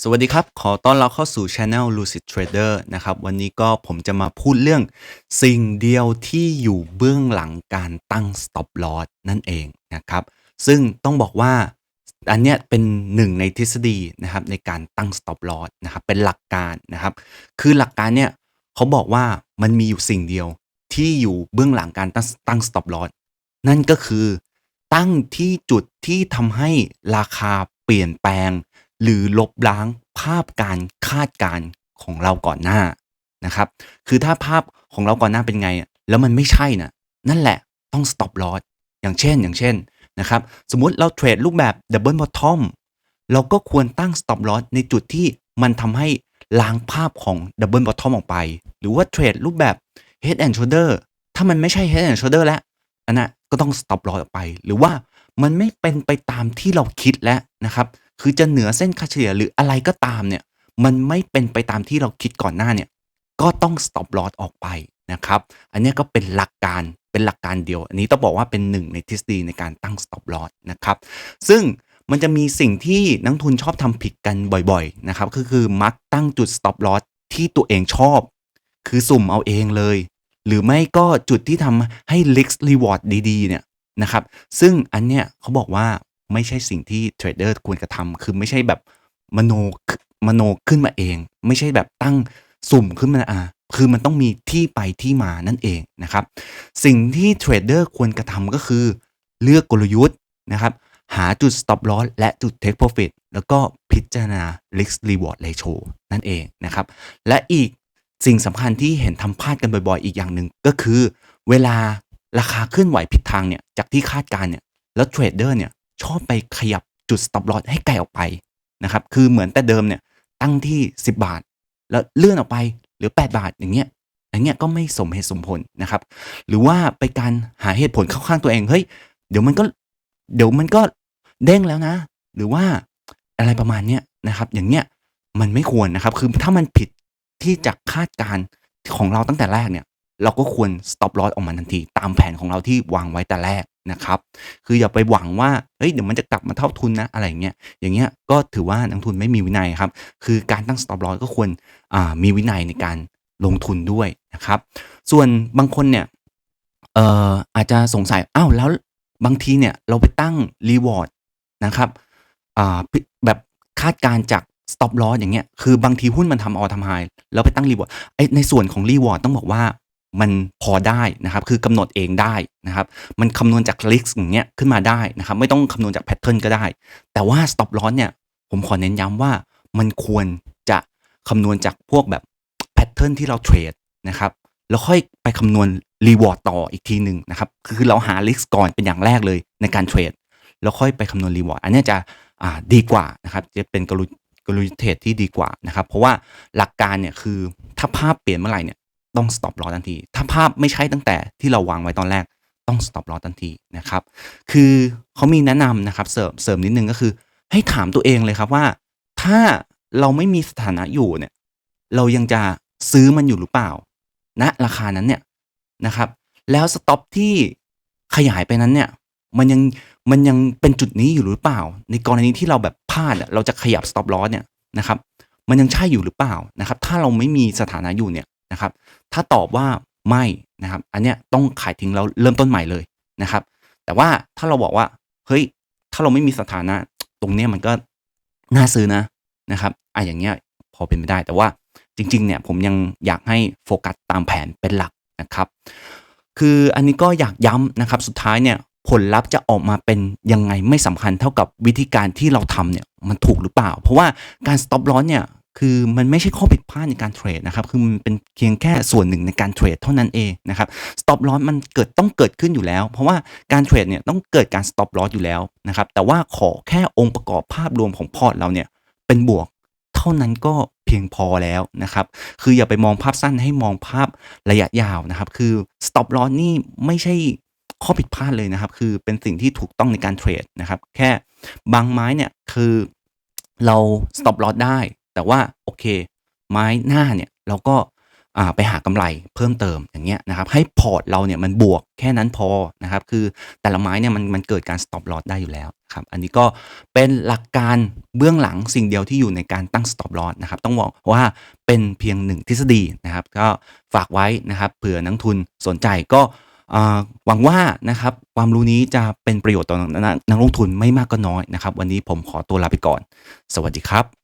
สวัสดีครับ ขอต้อนรับเข้าสู่ Channel Lucid Trader นะครับ วันนี้ก็ผมจะมาพูดเรื่องสิ่งเดียวที่อยู่เบื้องหลังการตั้ง stop loss นั่นเองนะครับ ซึ่งต้องบอกว่าอันเนี้ยเป็นหนึ่งในทฤษฎีนะครับในการตั้ง stop loss นะครับเป็นหลักการนะครับ คือหลักการเนี่ยเขาบอกว่ามันมีอยู่สิ่งเดียวที่อยู่เบื้องหลังการตั้งตั้ง stop loss นั่นก็คือตั้งที่จุดที่ทำให้ราคาเปลี่ยนแปลง หรือลบล้างภาพการคาดการณ์ของเราก่อนหน้านะครับ คือถ้าภาพของเราก่อนหน้าเป็นไงอะแล้วมันไม่ใช่นะนั่นแหละต้อง stop loss อย่างเช่น อย่างเช่นนะครับ สมมุติเราเทรดรูปแบบ double bottom เราก็ควรตั้ง stop loss ในจุดที่มันทำให้ล้างภาพของ double bottom ออกไป หรือว่าเทรดรูปแบบ head and shoulder ถ้ามันไม่ใช่ head and shoulder แล้วอันนั้นก็ต้อง stop loss ออกไป หรือว่ามันไม่เป็นไปตามที่เราคิดแล้วนะครับ คือจะเหนือเส้นค่าเฉลี่ยหรืออะไรก็ตามเนี่ยมันไม่เป็นไปตามที่เราคิดก่อนหน้าเนี่ยก็ต้อง stop loss ออกไปนะครับ อันนี้ก็เป็นหลักการเป็นหลักการเดียว อันนี้ต้องบอกว่าเป็นหนึ่งในทฤษฎีในการตั้ง stop loss นะครับ ซึ่งมันจะมีสิ่งที่นักทุนชอบทำผิดกันบ่อยๆนะครับก็คือมักตั้งจุด stop loss ที่ตัวเองชอบ คือสุ่มเอาเองเลย หรือไม่ก็จุดที่ทำให้ risk reward ดีๆเนี่ยนะครับ ซึ่งอันเนี้ยเขาบอกว่า ไม่ใช่สิ่งที่เทรดเดอร์ควรกระทำคือไม่ใช่แบบมโนมโนขึ้นมาเอง ไม่ใช่แบบตั้งสุ่มขึ้นมาอะคือมันต้องมีที่ไปที่มานั่นเองนะครับ สิ่งที่เทรดเดอร์ควรกระทำก็คือ เลือกกลยุทธ์นะครับ หาจุด stop loss และจุด take profit แล้วก็พิจารณา risk reward ratio นั่นเองนะครับ และอีกสิ่งสำคัญที่เห็นทำพลาดกันบ่อยๆ อีกอย่างหนึ่งก็คือ เวลาราคาเคลื่อนไหวผิดทางเนี่ยจากที่คาดการณ์เนี่ยแล้วเทรดเดอร์เนี่ย ชอบไปขยับจุด stop loss ให้ไกลออกไปนะครับ คือเหมือนแต่เดิมเนี่ยตั้งที่ 10 บาท แล้วเลื่อนออกไปหลือ 8 บาทอย่างเงี้ยอย่างเงี้ยก็ไม่สมเหตุสมผลนะครับ หรือว่าไปการหาเหตุผลเข้าข้างตัวเองเฮ้ยเดี๋ยวมันก็เดี๋ยวมันก็เด้งแล้วนะ หรือว่าอะไรประมาณเนี้ยนะครับ อย่างเงี้ยมันไม่ควรนะครับ คือถ้ามันผิดที่จะคาดการของเราตั้งแต่แรกเนี่ย เราก็ควร stop loss ออกมาทันที ตามแผนของเราที่วางไว้แต่แรก นะครับ คืออย่าไปหวังว่า เฮ้ย เดี๋ยวมันจะกลับมาเท่าทุนนะ อะไรอย่างเงี้ย อย่างเงี้ย ก็ถือว่านักทุนไม่มีวินัยครับ คือการตั้ง stop loss ก็ควรมีวินัยในการลงทุนด้วยนะครับ ส่วนบางคนเนี่ย เอ่อ อาจจะสงสัย อ้าว แล้วบางทีเนี่ยเราไปตั้ง reward นะครับ อ่า แบบคาดการจาก stop loss อย่างเงี้ย คือบางทีหุ้นมันทำ all time high แล้วไปตั้ง reward ไอในส่วนของ reward ต้องบอกว่า มันพอได้นะครับคือกำหนดเองได้นะครับมันคำนวณจาก risk อย่างเงี้ยขึ้นมาได้นะครับไม่ต้องคำนวณจาก pattern ก็ได้ แต่ว่า stop loss เนี่ยผมขอเน้นย้ำว่ามันควรจะคำนวณจากพวกแบบ pattern ที่เราเทรดนะครับแล้วค่อยไปคำนวณ reward ต่ออีกทีหนึ่งนะครับคือเราหา risk ก่อนเป็นอย่างแรกเลยในการเทรดแล้วค่อยไปคำนวณ reward อันนี้จะดีกว่านะครับจะเป็นกลุกลยุทธ์เทรดที่ดีกว่านะครับเพราะว่าหลักการเนี่ยคือถ้าภาพเปลี่ยนเมื่อไหร่เนี่ย ต้อง stop loss ทันที ถ้าภาพไม่ใช่ตั้งแต่ที่เราวางไว้ตอนแรกต้อง stop loss ทันทีนะครับ คือเขามีแนะนำนะครับเสริมเสริมนิดนึงก็คือ ให้ถามตัวเองเลยครับว่า ถ้าเราไม่มีสถานะอยู่เนี่ยเรายังจะซื้อมันอยู่หรือเปล่าณนะราคานั้นเนี่ยนะครับ แล้วสต็อปที่ขยายไปนั้นเนี่ยมันยังมันยังเป็นจุดนี้อยู่หรือเปล่า ในกรณีที่เราแบบพลาดเราจะขยับ stop loss เนี่ยนะครับ มันยังใช่อยู่หรือเปล่านะครับ ถ้าเราไม่มีสถานะอยู่เนี่ย นะครับ ถ้าตอบว่าไม่นะครับ อันเนี้ยต้องขายทิ้งแล้วเริ่มต้นใหม่เลยนะครับ แต่ว่าถ้าเราบอกว่าเฮ้ยถ้าเราไม่มีสถานะ ตรงเนี้ยมันก็น่าซื้อนะนะครับอะอย่างเงี้ยพอเป็นไปได้แต่ว่าจริง ๆ เนี่ยผมยังอยากให้โฟกัสตามแผนเป็นหลักนะครับ คืออันนี้ก็อยากย้ำนะครับสุดท้ายเนี่ยผลลัพธ์จะออกมาเป็นยังไงไม่สำคัญเท่ากับวิธีการที่เราทำเนี่ยมันถูกหรือเปล่า เพราะว่าการ stop loss เนี่ย คือมันไม่ใช่ข้อผิดพลาดในการเทรดนะครับ คือมันเป็นเพียงแค่ส่วนหนึ่งในการเทรดเท่านั้นเองนะครับ stop loss มันเกิดต้องเกิดขึ้นอยู่แล้ว เพราะว่าการเทรดเนี่ยต้องเกิดการ stop loss อยู่แล้วนะครับ แต่ว่าขอแค่องค์ประกอบภาพรวมของพอร์ตเราเนี่ยเป็นบวกเท่านั้นก็เพียงพอแล้วนะครับ คืออย่าไปมองภาพสั้นให้มองภาพระยะยาวนะครับ คือ stop loss นี่ไม่ใช่ข้อผิดพลาดเลยนะครับ คือเป็นสิ่งที่ถูกต้องในการเทรดนะครับ แค่บางไม้เนี่ยคือเรา stop loss ได้ แต่ว่าโอเค ไม้หน้าเนี่ยเราก็ไปหากำไรเพิ่มเติมอย่างเงี้ยนะครับ ให้พอร์ตเราเนี่ยมันบวกแค่นั้นพอนะครับ คือแต่ละไม้เนี่ยมันมันเกิดการ stop loss ได้อยู่แล้วครับ อันนี้ก็เป็นหลักการเบื้องหลังสิ่งเดียวที่อยู่ในการตั้ง stop loss นะครับ ต้องบอกว่าเป็นเพียงหนึ่งทฤษฎีนะครับ ก็ฝากไว้นะครับ เผื่อนักทุนสนใจก็หวังว่านะครับความรู้นี้จะเป็นประโยชน์ต่อนักลงทุนไม่มากก็น้อยนะครับ วันนี้ผมขอตัวลาไปก่อน สวัสดีครับ